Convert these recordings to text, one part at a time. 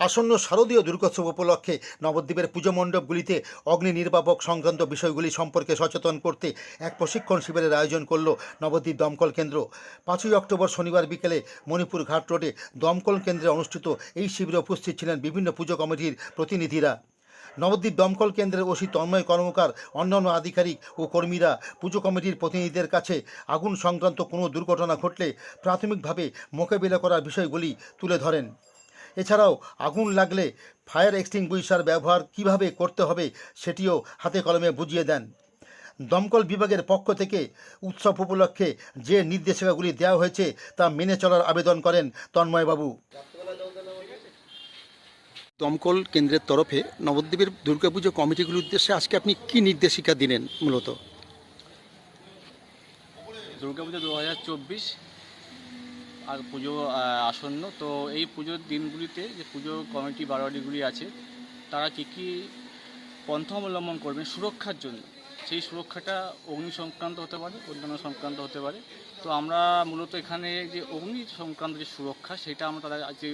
আসন্ন শারদীয় দুর্গোৎসব উপলক্ষে নবদ্বীপের পুজো মণ্ডপগুলিতে অগ্নি নির্বাপক সংক্রান্ত বিষয়গুলি সম্পর্কে সচেতন করতে এক প্রশিক্ষণ শিবিরের আয়োজন করল নবদ্বীপ দমকল কেন্দ্র। পাঁচই অক্টোবর শনিবার বিকেলে মণিপুর ঘাট রোডে দমকল কেন্দ্রে অনুষ্ঠিত এই শিবিরে উপস্থিত ছিলেন বিভিন্ন পুজো কমিটির প্রতিনিধিরা। নবদ্বীপ দমকল কেন্দ্রের ওসি তন্ময় কর্মকার, অন্যান্য আধিকারিক ও কর্মীরা পুজো কমিটির প্রতিনিধিদের কাছে আগুন সংক্রান্ত কোনো দুর্ঘটনা ঘটলে প্রাথমিকভাবে মোকাবিলা করার বিষয়গুলি তুলে ধরেন। এছাড়াও আগুন লাগলে ফায়ার এক্সটিংগুইশার ব্যবহার কীভাবে করতে হবে সেটিও হাতে কলমে বুঝিয়ে দেন। দমকল বিভাগের পক্ষ থেকে উৎসব উপলক্ষে যে নির্দেশিকাগুলি দেওয়া হয়েছে তা মেনে চলার আবেদন করেন তন্ময়বাবু। দমকল কেন্দ্রের তরফে নবদ্বীপের দুর্গাপুজো কমিটিগুলির উদ্দেশ্যে আজকে আপনি কি নির্দেশিকা দিলেন মূলত? দুর্গাপুজো দু হাজার চব্বিশ আর পুজো আসন্ন। তো এই পুজোর দিনগুলিতে যে পুজো কমিটি বারোয়ারিগুলি আছে, তারা কী কী পন্থা অবলম্বন করবেন সুরক্ষার জন্য? সেই সুরক্ষাটা অগ্নি সংক্রান্ত হতে পারে, অন্যান্য সংক্রান্ত হতে পারে। তো আমরা মূলত এখানে যে অগ্নি সংক্রান্ত যে সুরক্ষা, সেটা আমরা তাদের আজকে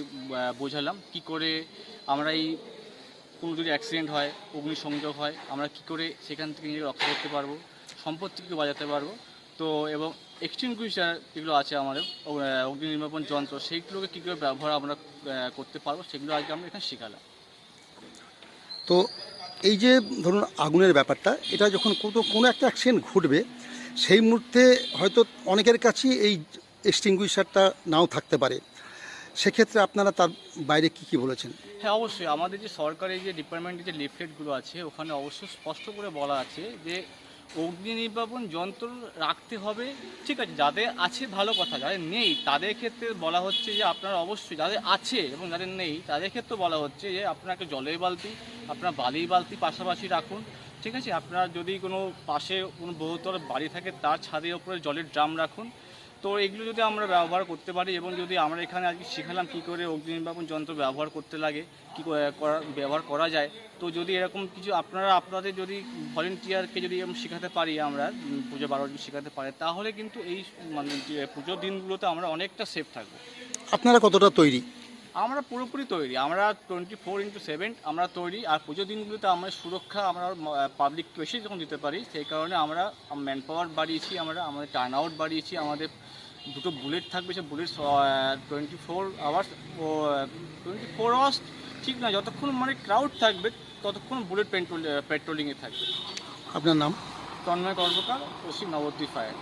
বোঝালাম। কি করে আমরা এই কোনো যদি অ্যাক্সিডেন্ট হয় অগ্নিসংযোগ হয়, আমরা কি করে সেখান থেকে নিজেকে রক্ষা করতে পারব, সম্পত্তিকে বাজাতে পারব। তো এবং এক্সটিংগুইশার যেগুলো আছে আমাদের অগ্নি নির্বাপন যন্ত্র সেইগুলোকে কী করে ব্যবহার আমরা করতে পারব সেগুলো আজকে আমরা এখানে শেখালাম। তো এই যে ধরুন আগুনের ব্যাপারটা এটা যখন কোনো কোনো একটা অ্যাক্সিডেন্ট ঘটবে সেই মুহূর্তে হয়তো অনেকের কাছেই এই এক্সটিংগুইশারটা নাও থাকতে পারে। সেক্ষেত্রে আপনারা তার বাইরে কি কি বলেছেন? হ্যাঁ অবশ্যই। আমাদের যে সরকারি যে ডিপার্টমেন্টের যে লিফলেটগুলো আছে ওখানে অবশ্যই স্পষ্ট করে বলা আছে যে অগ্নি নির্বাপন যন্ত্র রাখতে হবে। ঠিক আছে, যাদের আছে ভালো কথা, যাদের নেই, তাদের ক্ষেত্রে বলা হচ্ছে যে আপনার অবশ্যই যাদের আছে এবং যাদের নেই, তাদের ক্ষেত্রে বলা হচ্ছে যে আপনাকে জলের বালতি, আপনার বালির বালতি পাশাপাশি রাখুন। ঠিক আছে, আপনার যদি কোনো পাশে কোনো বহুতর বাড়ি থাকে, তার ছাদের ওপরে জলের ড্রাম রাখুন। তো এগুলো যদি আমরা ব্যবহার করতে পারি এবং যদি আমরা এখানে আজকে শিখালাম কী করে অগ্নি নির্বাপন যন্ত্র ব্যবহার করতে লাগে, কী করা, ব্যবহার করা যায়, তো যদি এরকম কিছু আপনারা, আপনাদের যদি ভলেন্টিয়ারকে যদি এরকম শেখাতে পারি আমরা পুজো বারো শেখাতে পারি, তাহলে কিন্তু এই মানে পুজোর দিনগুলোতে আমরা অনেকটা সেফ থাকব। আপনারা কতটা তৈরি? আমরা পুরোপুরি তৈরি। আমরা টোয়েন্টি ফোর ইন্টু সেভেন আমরা তৈরি আর পুজো দিনগুলোতে আমরা সুরক্ষা আমরা পাবলিক বেশি যখন দিতে পারি সেই কারণে আমরা ম্যান পাওয়ার বাড়িয়েছি আমরা আমাদের টার্ন আউট বাড়িয়েছি আমাদের দুটো বুলেট থাকবে সে বুলেট টোয়েন্টি ফোর আওয়ার্স ও টোয়েন্টি ফোর আওয়ার্স ঠিক না যতক্ষণ মানে ক্রাউড থাকবে ততক্ষণ বুলেট পেট্রোল পেট্রোলিংয়ে থাকবে। আপনার নাম? তন্ময় কর্মকার পশ্চিম নবদ্বীপ ফায়ার